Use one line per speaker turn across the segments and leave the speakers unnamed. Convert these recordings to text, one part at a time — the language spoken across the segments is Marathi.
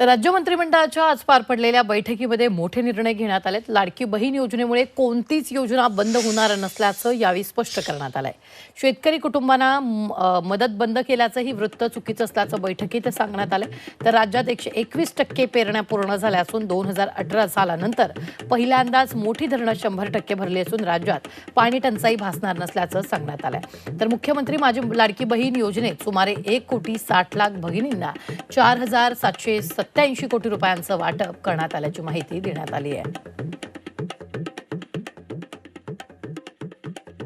तर राज्य मंत्रिमंडळाच्या आज पार पडलेल्या बैठकीमध्ये मोठे निर्णय घेण्यात आलेत. लाडकी बहीण योजनेमुळे कोणतीच योजना बंद होणार नसल्याचं यावेळी स्पष्ट करण्यात आलंय. शेतकरी कुटुंबांना मदत बंद केल्याचंही वृत्त चुकीचं असल्याचं बैठकीत सांगण्यात आलंय. तर राज्यात एकशे एकवीस टक्के पेरण्या पूर्ण झाल्या असून दोन हजार अठरा सालानंतर पहिल्यांदाच मोठी धरणं शंभर टक्के भरली असून राज्यात पाणी टंचाई भासणार नसल्याचं सांगण्यात आलंय. तर मुख्यमंत्री माझी लाडकी बहीण योजनेत सुमारे एक कोटी साठ लाख भगिनींना चार हजार सातशे सत्याऐंशी कोटी रुपयांचं वाटप करण्यात आल्याची माहिती देण्यात आली आहे.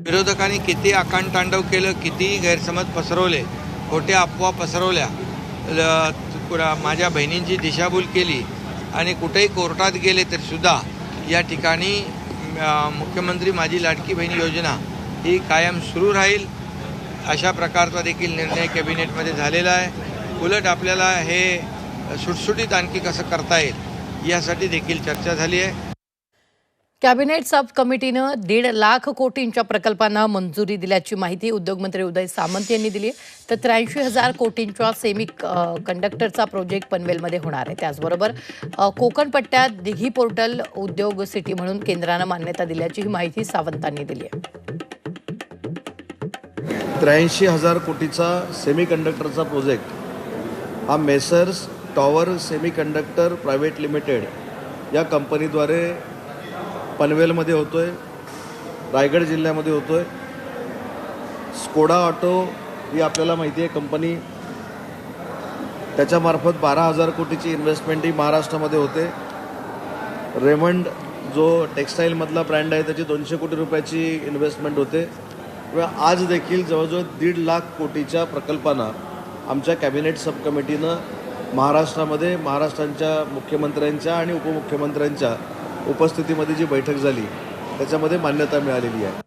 विरोधकांनी किती आकांडतांडव केलं किती गैरसमज पसरवले खोट्या अफवा पसरवल्या माझ्या बहिणींची दिशाभूल केली आणि कुठेही कोर्टात गेले तरीसुद्धा या ठिकाणी मुख्यमंत्री माझी लाडकी बहीण योजना ही कायम सुरू राहील. अशा प्रकारचा देखील निर्णय कॅबिनेटमध्ये झालेला आहे. उलट आपल्याला हे सुटसुटीत आणखी कसं करता येईल यासाठी देखील चर्चा झाली आहे.
कॅबिनेट सब कमिटीनं दीड लाख कोटींच्या प्रकल्पांना मंजुरी दिल्याची माहिती उद्योगमंत्री उदय सामंत यांनी दिली आहे. तर त्र्याऐंशी हजार कोटींच्या सेमी कंडक्टरचा प्रोजेक्ट पनवेलमध्ये होणार आहे. त्याचबरोबर अ, कोकण पट्ट्यात दिघी पोर्टल उद्योग सिटी म्हणून केंद्रानं मान्यता दिल्याची ही माहिती सावंतांनी दिली आहे.
त्र्याऐंशी हजार कोटीचा सेमी कंडक्टरचा प्रोजेक्ट हा messrs tower semiconductor private limited या कंपनीद्वारे पनवेलमध्ये होतो आहे रायगड जिल्ह्यामध्ये होतो आहे स्कोडा ऑटो ही आपल्याला माहिती आहे कंपनी त्याच्यामार्फत बारा हजार कोटीची इन्व्हेस्टमेंट ही महाराष्ट्रामध्ये होते. रेमंड जो टेक्स्टाईलमधला ब्रँड आहे त्याची दोनशे कोटी रुपयाची इन्व्हेस्टमेंट होते. किंवा आज देखील जवळजवळ दीड लाख कोटीच्या प्रकल्पांना आमच्या कॅबिनेट सब कमिटीनं महाराष्ट्रामध्ये महाराष्ट्रांच्या मुख्यमंत्र्यांच्या आणि उपमुख्यमंत्र्यांच्या उपस्थितीमध्ये जी बैठक झाली त्याच्यामध्ये मान्यता मिळालेली आहे.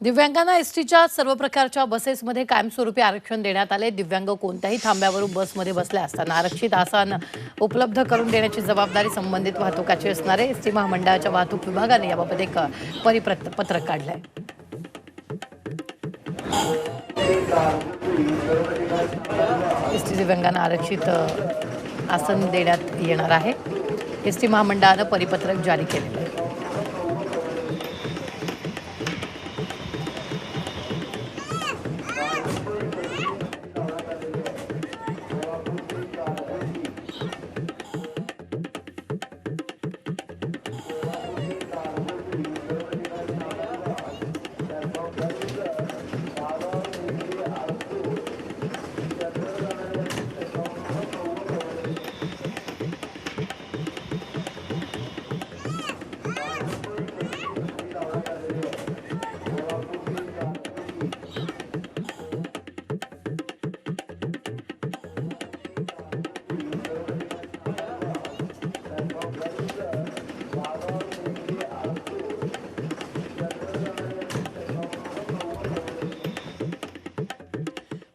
दिव्यांगांना एसटीच्या सर्व प्रकारच्या बसेसमध्ये कायमस्वरूपी आरक्षण देण्यात आले. दिव्यांग कोणत्याही थांब्यावरून बसमध्ये बसले असताना आरक्षित आसन उपलब्ध करून देण्याची जबाबदारी संबंधित वाहतुकाची असणार आहे एसटी महामंडळाच्या वाहतूक विभागाने याबाबत एक परिपत्र पत्रक काढलंय. एस टी दिव्यांगांना आरक्षित आसन देण्यात येणार आहे. एस टी महामंडळानं परिपत्रक जारी केलेलं आहे.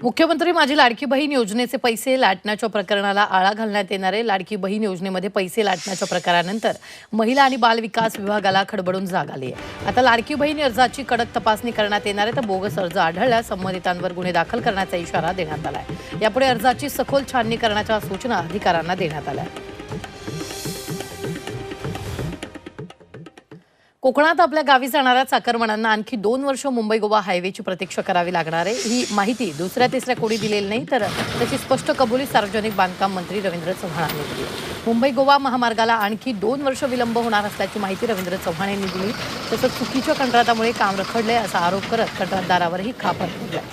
मुख्यमंत्री माझी लाडकी बहीण योजनेचे पैसे लाटण्याच्या प्रकरणाला आळा घालण्यात येणार आहे. लाडकी बहीण योजनेमध्ये पैसे लाटण्याच्या प्रकारानंतर महिला आणि बाल विकास विभागाला खडबडून जाग आली आहे. आता लाडकी बहीण अर्जाची कडक तपासणी करण्यात येणार आहे. तर बोगस अर्ज आढळल्यास संबंधितांवर गुन्हे दाखल करण्याचा इशारा देण्यात आला आहे यापुढे अर्जाची सखोल छाननी करण्याच्या सूचना अधिकाऱ्यांना देण्यात आल्या आहेत. कोकणात आपल्या गावी जाणाऱ्या चाकरमानांना आणखी दोन वर्ष मुंबई गोवा हायवेची प्रतीक्षा करावी लागणार आहे. ही माहिती दुसऱ्या तिसऱ्या कोणी दिलेली नाही तर त्याची स्पष्ट कबुली सार्वजनिक बांधकाम मंत्री रवींद्र चव्हाण यांनी दिली मुंबई गोवा महामार्गाला आणखी दोन वर्ष विलंब होणार असल्याची माहिती रवींद्र चव्हाण यांनी दिली. तसंच चुकीच्या कंत्राटामुळे काम रखडले असा आरोप करत कंत्राटदारावरही खापर फुटलाय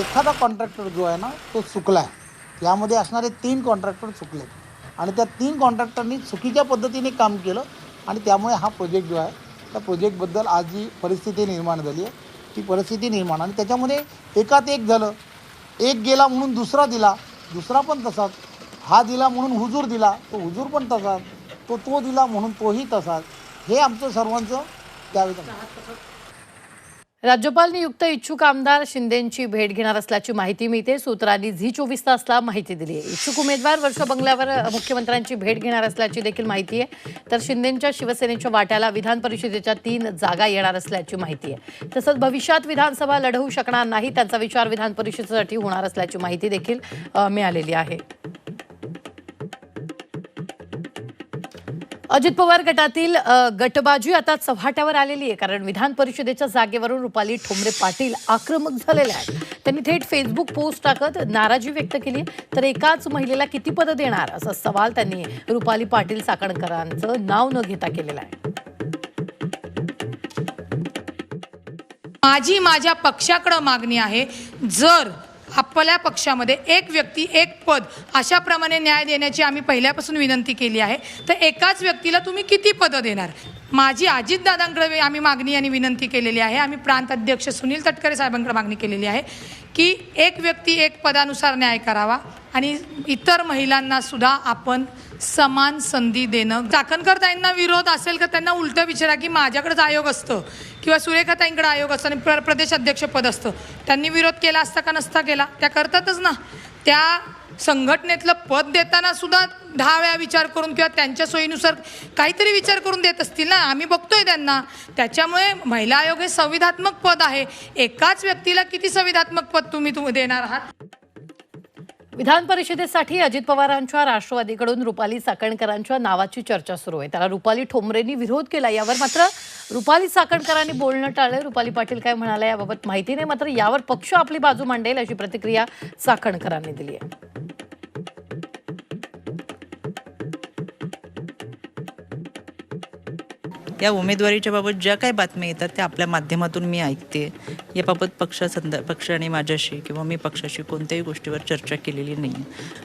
एखादा कॉन्ट्रॅक्टर जो आहे ना तो चुकला आहे यामध्ये असणारे तीन कॉन्ट्रॅक्टर चुकले आणि त्या तीन कॉन्ट्रॅक्टरनी चुकीच्या पद्धतीने काम केलं आणि त्यामुळे हा प्रोजेक्ट जो आहे त्या प्रोजेक्टबद्दल आज जी परिस्थिती निर्माण झाली आहे ती परिस्थिती निर्माण आणि त्याच्यामध्ये एकात एक झालं. एक गेला म्हणून दुसरा दिला दुसरा पण तसाच. हा दिला म्हणून हुजूर दिला तो हुजूर पण तसाच. तो तो दिला म्हणून तोही तसाच. हे आमचं सर्वांचं त्यावेळी
राज्यपाल नियुक्त इच्छुक आमदार शिंदेंची भेट घेणार असल्याची माहिती मिळते. सूत्रांनी झी चोवीस तासला माहिती दिली आहे. इच्छुक उमेदवार वर्ष बंगल्यावर मुख्यमंत्र्यांची भेट घेणार असल्याची देखील माहिती आहे. तर शिंदेंच्या शिवसेनेच्या वाट्याला विधान परिषदेच्या तीन जागा येणार असल्याची माहिती आहे. तसंच भविष्यात विधानसभा लढवू शकणार नाही त्यांचा विचार विधान परिषदेसाठी होणार असल्याची माहिती देखील मिळालेली आहे. अजित पवार गटातील गटबाजी आता चव्हाट्यावर आलेली आहे कारण विधान परिषदेच्या जागेवरून रुपाली ठोंबरे पाटील आक्रमक झालेल्या आहेत. त्यांनी थेट फेसबुक पोस्ट टाकत नाराजी व्यक्त केली तर एकाच महिलेला किती पदं देणार असा सवाल त्यांनी रुपाली पाटील चाकणकरांचं नाव न घेता केलेलं आहे.
माझी माझ्या पक्षाकडं मागणी आहे जर आपल्या पक्षामध्ये एक व्यक्ती एक पद अशाप्रमाणे न्याय देण्याची आम्ही पहिल्यापासून विनंती केली आहे. तर एकाच व्यक्तीला तुम्ही किती पदं देणार? माझी अजितदादांकडे आम्ही मागणी आणि विनंती केलेली आहे. आम्ही प्रांत अध्यक्ष सुनील तटकरे साहेबांकडे मागणी केलेली आहे की एक व्यक्ती एक पदानुसार न्याय करावा आणि इतर महिलांना सुद्धा आपण समान संधी देणं. चाकणकर ताईंना विरोध असेल का त्यांना उलटं विचारा की माझ्याकडेच आयोग असतं किंवा सुरेखाताईंकडे आयोग असतं आणि प्र प्रदेश अध्यक्षपद असतं. त्यांनी विरोध केला असता का नसता केला? त्या करतातच ना. त्या संघटनेतलं पद देताना सुद्धा दहा वेळा विचार करून किंवा त्यांच्या सोयीनुसार काहीतरी विचार करून देत असतील ना. आम्ही बघतोय त्यांना. त्याच्यामुळे महिला आयोग हे संविधात्मक पद आहे. एकाच व्यक्तीला किती संविधात्मक पद तुम्ही तुम्ही देणार आहात?
विधान परिषदेसाठी अजित पवारांच्या राष्ट्रवादीकडून रुपाली चाकणकरांच्या नावाची चर्चा सुरू आहे. त्याला रुपाली ठोंबरेंनी विरोध केला यावर मात्र रुपाली चाकणकरांनी बोलणं टाळलं रुपाली पाटील काय म्हणाल्या याबाबत माहिती नाही मात्र यावर पक्ष आपली बाजू मांडेल अशी प्रतिक्रिया चाकणकरांनी दिली आहे.
या उमेदवारीच्या बाबत ज्या काही बातम्या येतात त्या आपल्या माध्यमातून मी ऐकते. याबाबत पक्षासंद पक्ष आणि माझ्याशी किंवा मी पक्षाशी कोणत्याही गोष्टीवर चर्चा केलेली नाही.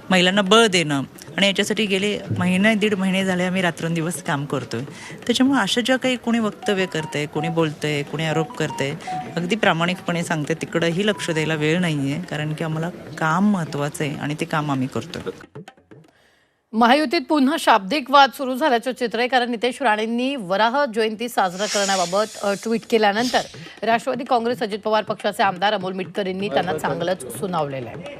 महिलांना बळ देणं आणि याच्यासाठी गेले महिने दीड महिने झाले आम्ही रात्रंदिवस काम करतोय. त्याच्यामुळे अशा ज्या काही कोणी वक्तव्य करतंय कोणी बोलतंय कोणी आरोप करतंय अगदी प्रामाणिकपणे सांगते तिकडंही लक्ष द्यायला वेळ नाही आहे कारण की आम्हाला काम महत्त्वाचं आहे आणि ते काम आम्ही करतो
महायुतीत पुन्हा शाब्दिक वाद सुरू झाल्याचं चित्र आहे कारण नितेश राणेंनी वराह जयंती साजरा करण्याबाबत ट्विट केल्यानंतर राष्ट्रवादी काँग्रेस अजित पवार पक्षाचे आमदार अमोल मिटकरींनी त्यांना चांगलंच सुनावलेलं आहे.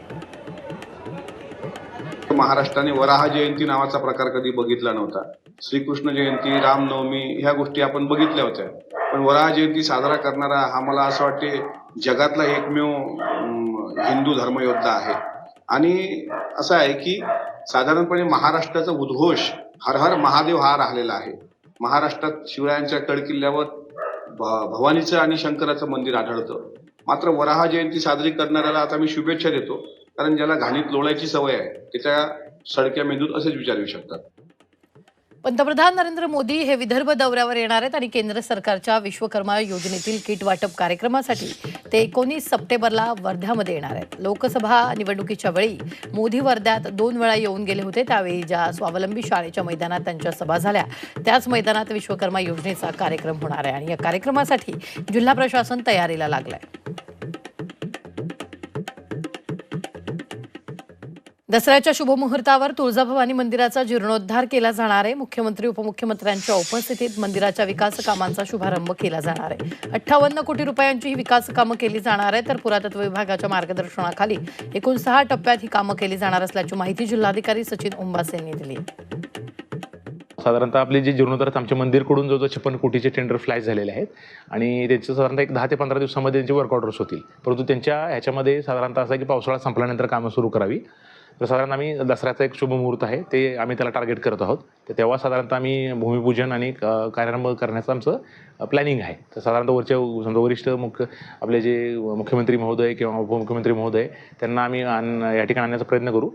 महाराष्ट्राने वराह जयंती नावाचा प्रकार कधी बघितला नव्हता. श्रीकृष्ण जयंती रामनवमी ह्या गोष्टी आपण बघितल्या होत्या. पण वराह जयंती साजरा करणारा हा मला असं वाटते जगातला एकमेव हिंदू धर्मयोद्धा आहे. आणि असं आहे की साधारणपणे महाराष्ट्राचा उद्घोष हर हर महादेव हा राहिलेला आहे. महाराष्ट्रात शिवरायांच्या तडकिल्ल्यावर भ- भवानीचं आणि शंकराचं मंदिर आढळतं. मात्र वराह जयंती साजरी करणाऱ्याला आता मी शुभेच्छा देतो. कारण ज्याला घाणीत लोळायची सवय आहे त्याच्या सडक्या मेंदूत असेच विचार येऊ शकतात.
पंतप्रधान नरेंद्र मोदी हे विदर्भ दौऱ्यावर येणार आहेत आणि केंद्र सरकारच्या विश्वकर्मा योजनेतील किट वाटप कार्यक्रमासाठी ते एकोणीस सप्टेंबरला वर्ध्यामध्ये येणार आहेत. लोकसभा निवडणुकीच्या वेळी मोदी वर्ध्यात दोन वेळा येऊन गेले होते. त्यावेळी ज्या स्वावलंबी शाळेच्या मैदानात त्यांच्या सभा झाल्या त्याच मैदानात विश्वकर्मा योजनेचा कार्यक्रम होणार आहे आणि या कार्यक्रमासाठी जिल्हा प्रशासन तयारीला लागलं आहे दसऱ्याच्या शुभमुहूर्तावर तुळजाभवानी मंदिराचा जीर्णोद्धार केला जाणार आहे. मुख्यमंत्री उपमुख्यमंत्र्यांच्या उपस्थितीत मंदिराच्या विकास कामांचा शुभारंभ केला जाणार आहे. अठ्ठावन्न कोटी रुपयांची ही विकास कामं केली जाणार आहे तर पुरातत्व विभागाच्या मार्गदर्शनाखाली एकूण सहा टप्प्यात ही कामं केली जाणार असल्याची माहिती जिल्हाधिकारी सचिन उंबास यांनी दिली.
साधारणतः आपले जे जीर्णोद्धार आमच्या मंदिरकडून जवळजवळ छप्पन कोटीचे टेंडर फ्लाय झालेले आहेत. आणि त्यांचे साधारणतः एक दहा ते पंधरा दिवसामध्ये त्यांचे वर्क ऑर्डर्स होतील. परंतु त्यांच्या ह्याच्यामध्ये साधारणतः असं की पावसाळा संपल्यानंतर कामं सुरू करावी. तर साधारण आम्ही दसऱ्याचं एक शुभ मुहूर्त आहे ते आम्ही त्याला टार्गेट करत आहोत. तर तेव्हा साधारणतः आम्ही भूमिपूजन आणि कार्यारंभ करण्याचं आमचं प्लॅनिंग आहे. तर साधारणतः वरच्या समजा वरिष्ठ मुख्य आपले जे मुख्यमंत्री महोदय किंवा उपमुख्यमंत्री महोदय त्यांना आम्ही या ठिकाणी आणण्याचा प्रयत्न करू.